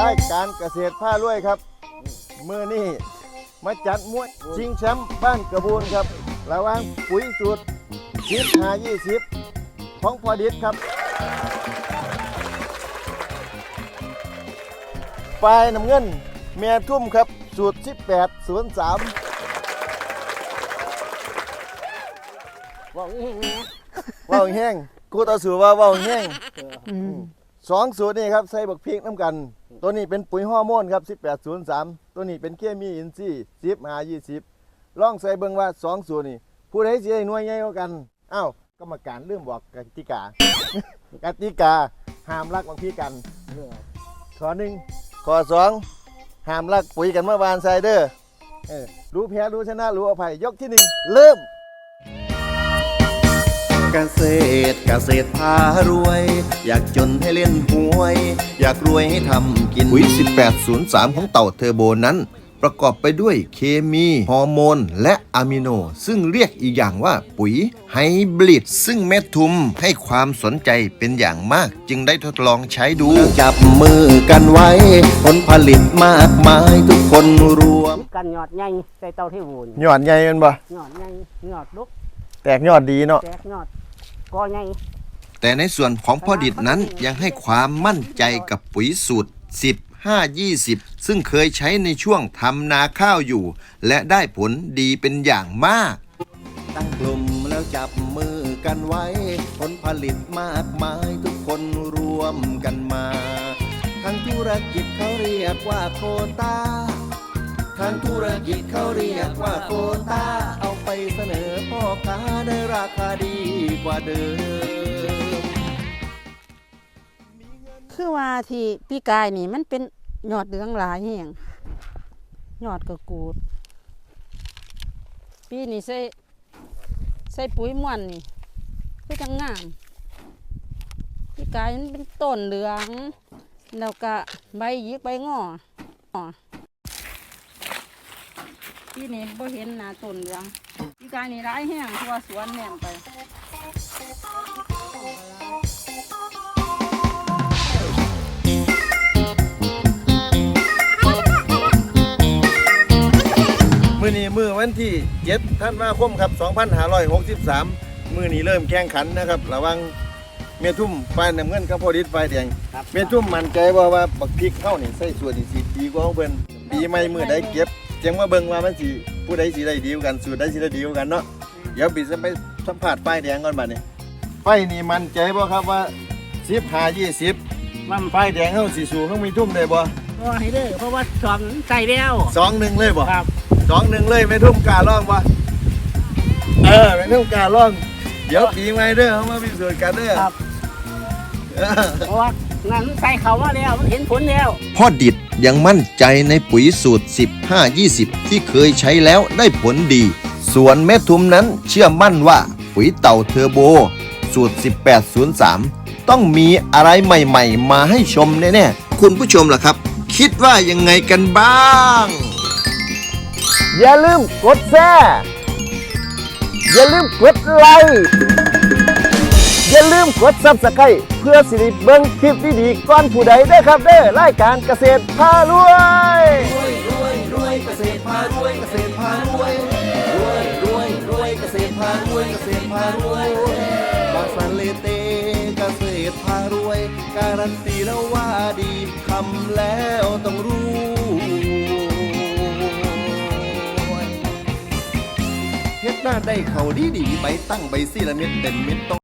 รายการเกษตรผ้ารวยครับมือนี่มาจัดมวยชิงแชมป์บ้านกระบูนครับ ระหว่างปุ๋ยสูตรสิบหายี่สิบของพอดิษครับฝ่ายน้ำเงินเมียทุ่มครับ สูตร 18 03บอกอีกแหน่ว่าวแห้งกูต่อสู้ว่าว่าวแห้ง สองสูตรนี่ครับใส่บักพริกน้ำกัน ตัวนี้เป็นปุ๋ยฮอร์โมนครับ1803 ตัวนี้เป็นเคมีอินทรีย์10หา20ลองใส่เบิ่งว่าสองสูตรนี่ผู้ใดสิได้หน่วยใหญ่กว่ากันอ้าวกรรมการลืมบอกกติกา กติกาห้ามรักบางพี่กัน ข้อหนึ่งข้อสองห้ามรักปุ๋ยกันเมื่อวานไซเดอร์เออรู้แพ้รู้ชนะรู้อภัยยกที่หนึ่งเริ่ม เกษตรเกษตรพารวย อยากจนให้เล่นหวย อยากรวยให้ทำกินปุ๋ย1803 ของเต่าเทอร์โบนั้น ประกอบไปด้วยเคมีฮอร์โมน และอะมิโน ซึ่งเรียกอีกอย่างว่าปุ๋ยไฮบริดซึ่งเม็ดทุมให้ความสนใจเป็นอย่างมาก จึงได้ทดลองใช้ดูจับมือกันไว้ ผลผลิตมากมายทุกคนรวม กันยอดใหญ่ใส่เตาที่วูนยอดใหญ่เป็นบ่ ยอดใหญ่ยอดลุกแตกยอดดีเนาะ แตกยอด กอใหญ่แต่ในส่วนของพ่อดิดนั้นยังให้ความมั่นใจกับปุ๋ยสูตร10 5 20 ซึ่งเคยใช้ในช่วงทำนาข้าวอยู่ และได้ผลดีเป็นอย่างมาก ตั้งกลุ่มแล้วจับมือกันไว้ ผลผลิตมากมายทุกคนรวมกันมาทางธุรกิจเขาเรียกว่าโควตาทางธุรกิจเขาเรียกว่าโควตาเอาไปเสนอพ่อค้า ได้ราคาดีกว่าเดิม คือว่าที่พี่กายนี่มันเป็นยอดเหลืองหลายแห่งยอดกระกูดปีนี้ใส่ใส่ปุ๋ยม่วนนี่คือจังงามพี่กายมันเป็นต้นเหลือง แล้วก็ใบยิกใบงอ อปีนี้บ่เห็นหน้าต้นเหลืองพี่กายนี่ร้ายแห้งทั่วสวนแน่นไปมือนี้มือวันที่7ท่านว่าคมครับ 2563 มือนี้เริ่มแข่งขันนะครับ ระหวังเมียทุ่มฝ่ายน้ำเงินกับพอดิษฝ่ายแดงครับเมียทุ่มมั่นใจว่าว่าบักพริกเข้านี่ใส่ส่วนนี่สิดีกว่าของเพิ่นปีใหม่มือใดเก็บ จังมาเบิ่งว่ามันสิผู้ใดสิได้ดีกว่ากันสูตรใดสิได้ดีกว่ากันเนาะเดี๋ยวปิดจะไปสัมภาษณ์ฝ่ายแดงก่อนบัดนี้ไฟนี่มันใจบ่ครับว่า10 5 20มันฝ่ายแดงเฮาสิสู้เขามีทุ่มได้บ่ก็ให้เด้อเพราะว่าสองใส่แล้วสองหนึ่งเลยบ่ครับสองหนึ่งเลยไม่ทุ่มกาล่องบ่เออไม่ทุ่มกาล่อง เดี๋ยวปีใหม่เด้อเขามาพิสูจน์กันเด้อครับเออเพราะว่า งั้นใส่เขามาแล้วมันเห็นผลแล้วพ่อดิดยังมั่นใจในปุ๋ยสูตร 15 20 ที่เคยใช้แล้วได้ผลดี ส่วนแม่ทุมนั้นเชื่อมั่นว่าปุ๋ยเต่าเทอร์โบ สูตร 1803 ต้องมีอะไรใหม่ๆ มาให้ชมแน่ๆ คุณผู้ชมล่ะครับ คิดว่ายังไงกันบ้าง อย่าลืมกดแชร์อย่าลืมกดไลค์อย่าลื มกดซับสไครต์เพื่อสิริเบิ่งคลิปดีๆก่อนผู้ใดเด้อครับเด้อรายการเกษตรพารวย รวยรวยรวยเกษตรพารวยเกษตรพารวยรวยรวยรวยเกษตรพารวยเกษตรพารวยบางสันเลเตเกษตรพารวย การันตีแล้วว่าดีทำแล้วต้องรู้ เฮ็ดหน้าได้เขาดีดีๆใบตั้งใบซี่ละเม็ดเต็มเม็ดต้อง